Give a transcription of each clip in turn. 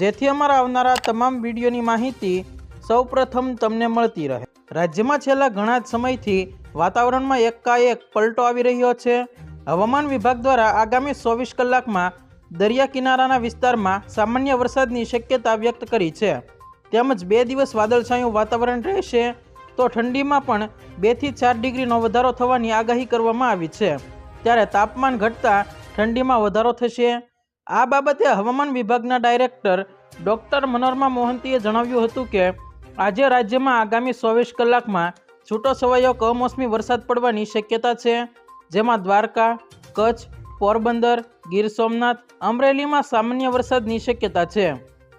જેથી અમારા આવનારા તમામ વિડીયોની માહિતી સૌપ્રથમ તમને મળતી રહે. રાજ્યમાં છેલ્લા ઘણા જ સમયથી વાતાવરણમાં એકાએક પલટો આવી રહ્યો છે. હવામાન વિભાગ દ્વારા આગામી ચોવીસ કલાકમાં દરિયા કિનારાના વિસ્તારમાં સામાન્ય વરસાદની શક્યતા વ્યક્ત કરી છે. તેમજ બે દિવસ વાદળછાયું વાતાવરણ રહેશે. તો ઠંડીમાં પણ બેથી ચાર ડિગ્રીનો વધારો થવાની આગાહી કરવામાં આવી છે. ત્યારે તાપમાન ઘટતા ઠંડીમાં વધારો થશે. આ બાબતે હવામાન વિભાગના ડાયરેક્ટર ડૉક્ટર મનોરમા મોહંતીએ જણાવ્યું હતું કે, આજે રાજ્યમાં આગામી ચોવીસ કલાકમાં છૂટો છવાયો કમોસમી વરસાદ પડવાની શક્યતા છે, જેમાં દ્વારકા, કચ્છ, પોરબંદર, ગીર સોમનાથ, અમરેલીમાં સામાન્ય વરસાદની શક્યતા છે.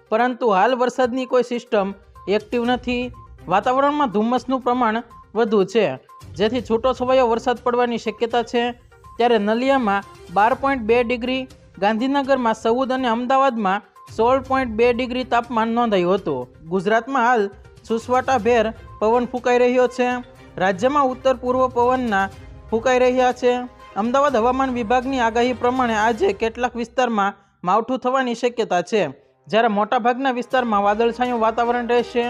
પરંતુ હાલ વરસાદની કોઈ સિસ્ટમ એક્ટિવ નથી. વાતાવરણમાં ધુમ્મસનું પ્રમાણ વધુ છે. જેથી છૂટો છવાયો વરસાદ પડવાની શક્યતા છે. ત્યારે નલિયામાં બાર પોઈન્ટ બે ડિગ્રી ગાંધીનગરમાં ચૌદ અને અમદાવાદમાં સોળ પોઈન્ટ બે ડિગ્રી તાપમાન નોંધાયું હતું. ગુજરાતમાં હાલ સુસવાટાભેર પવન ફૂંકાઈ રહ્યો છે. રાજ્યમાં ઉત્તર પૂર્વ પવનના ફૂંકાઈ રહ્યા છે. અમદાવાદ હવામાન વિભાગની આગાહી પ્રમાણે આજે કેટલાક વિસ્તારમાં માવઠું થવાની શક્યતા છે. જ્યારે મોટાભાગના વિસ્તારમાં વાદળછાયું વાતાવરણ રહેશે.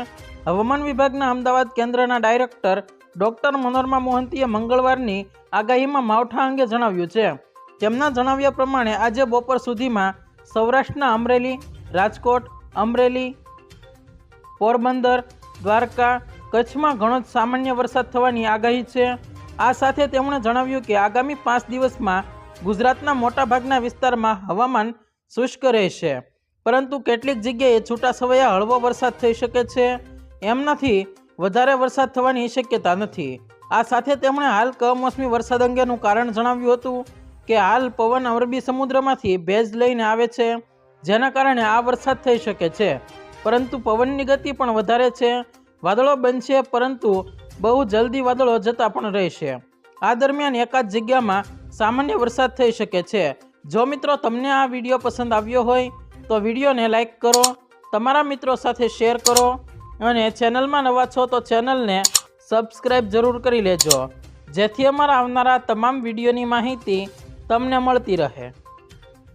હવામાન વિભાગના અમદાવાદ કેન્દ્રના ડાયરેક્ટર ડૉક્ટર મનોરમા મોહંતીએ મંગળવારની આગાહીમાં માવઠા અંગે જણાવ્યું છે. તેમના જણાવ્યા પ્રમાણે આજે બપોર સુધીમાં સૌરાષ્ટ્રના અમરેલી, રાજકોટ, અમરેલી, પોરબંદર, દ્વારકા, કચ્છમાં ઘણો જ સામાન્ય વરસાદ થવાની આગાહી છે. આ સાથે તેમણે જણાવ્યું કે આગામી પાંચ દિવસમાં ગુજરાતના મોટાભાગના વિસ્તારમાં હવામાન શુષ્ક રહેશે. પરંતુ કેટલીક જગ્યાએ છૂટાછવાયા હળવો વરસાદ થઈ શકે છે. એમ નથી વધારે વરસાદ થવાની શક્યતા નથી. આ સાથે તેમણે હાલ કમોસમી વરસાદ અંગેનું કારણ જણાવ્યું હતું. કે હાલ પવન અરબી સમુદ્રમાંથી ભેજ લઈને આવે છે, જેના કારણે આ વરસાદ થઈ શકે છે. પરંતુ પવનની ગતિ પણ વધારે છે. વાદળો બનશે, પરંતુ બહુ જલ્દી વાદળો જતા પણ રહેશે. આ દરમિયાન એકાદ જગ્યામાં સામાન્ય વરસાદ થઈ શકે છે. જો મિત્રો તમને આ વીડિયો પસંદ આવ્યો હોય, તો વિડીયોને લાઇક કરો, તમારા મિત્રો સાથે શેર કરો, અને ચેનલમાં નવા છો તો ચેનલને સબસ્ક્રાઈબ જરૂર કરી લેજો. જેથી અમારા આવનારા તમામ વિડીયોની માહિતી તમને મળતી રહે.